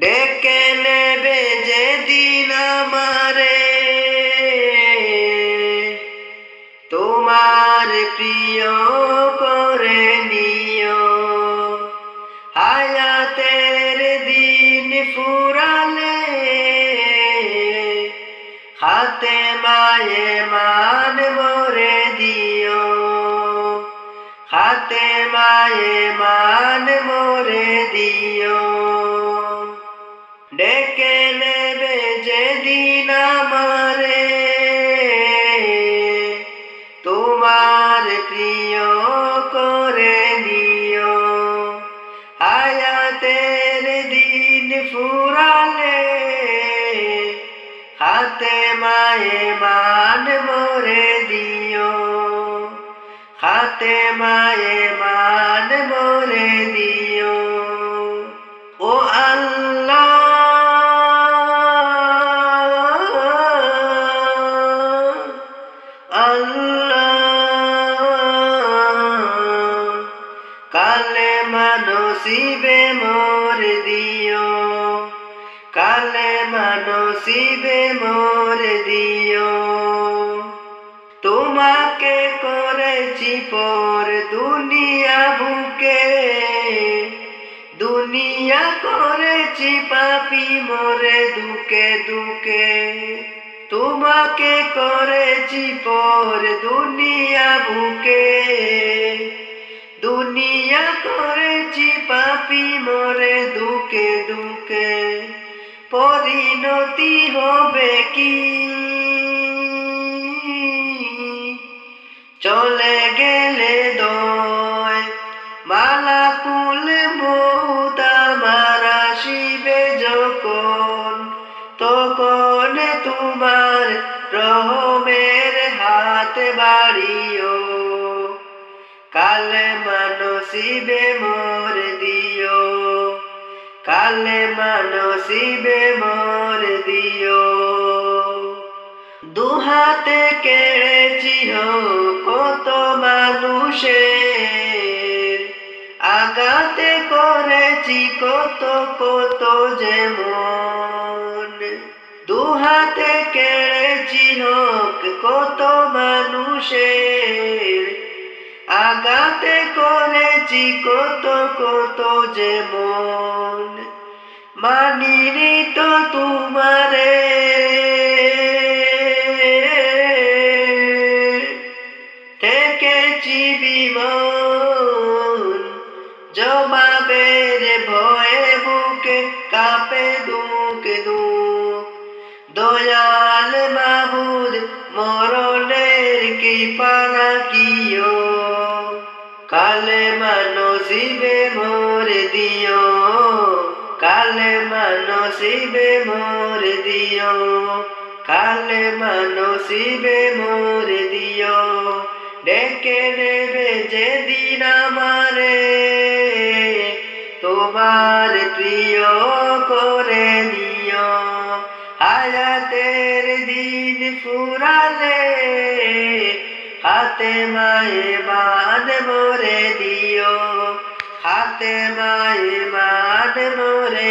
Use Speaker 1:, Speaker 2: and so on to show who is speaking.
Speaker 1: ডেকে নেবে যেদিন আমারে। তোমার প্রিয় করে নিও। হায়াতের দিন ফুরালে, হাতে মায়ে মান মরে দিও। হাতে মায়ে মান মরে দিও। হায়াতের দিন ফুরালে হাতে মায়ে মান মরে দিও হাতে মায়ে মান মরে দিও ও আল্লাহ আল্লাহ কালে মানসিবে মোর দিও। কালে মানসিবে মোর দিও। তোমাকে করেছি পর দুনিয়া বুকে। দুনিয়া করেছি পাপি মোরে দুকে দুকে। তোমাকে করেছি পর দুনিয়া বুকে। পরিণতি হবে কি? চলে গেলে দয়, মালা কুল মৌতা মারা শিবে যখন, তখন তোমার রহমের হাত বাড়িও। কালে মানসিবে মোর কালে মানসিবে মোর দিও। দুহাতে কেড়েছি হো কত মানুষের। আগাতে করেছি কত কত যেমন। দুহাতে কেড়েছি হোক কত মানুষের। আগাতে করেছি কত কত যেমন। মানিনি তো তোমারে। থেকেছি বিমন জবাবের ভয়ে বুকে কাপে দুক দুক দয়াল মাবুদ মরণের কি পারা কিও কালে মানসিবে মোর দিও। কালে মানসিবে মোর দিও, কালে মানসিবে মোর দিও, ডেকে নেবে যেদিন আমারে, তোমার প্রিয় করে নিও। হায়াতের দিন ফুরালে, হাতে মায়ে মান মরে দিও। হাতে মাই মান মরে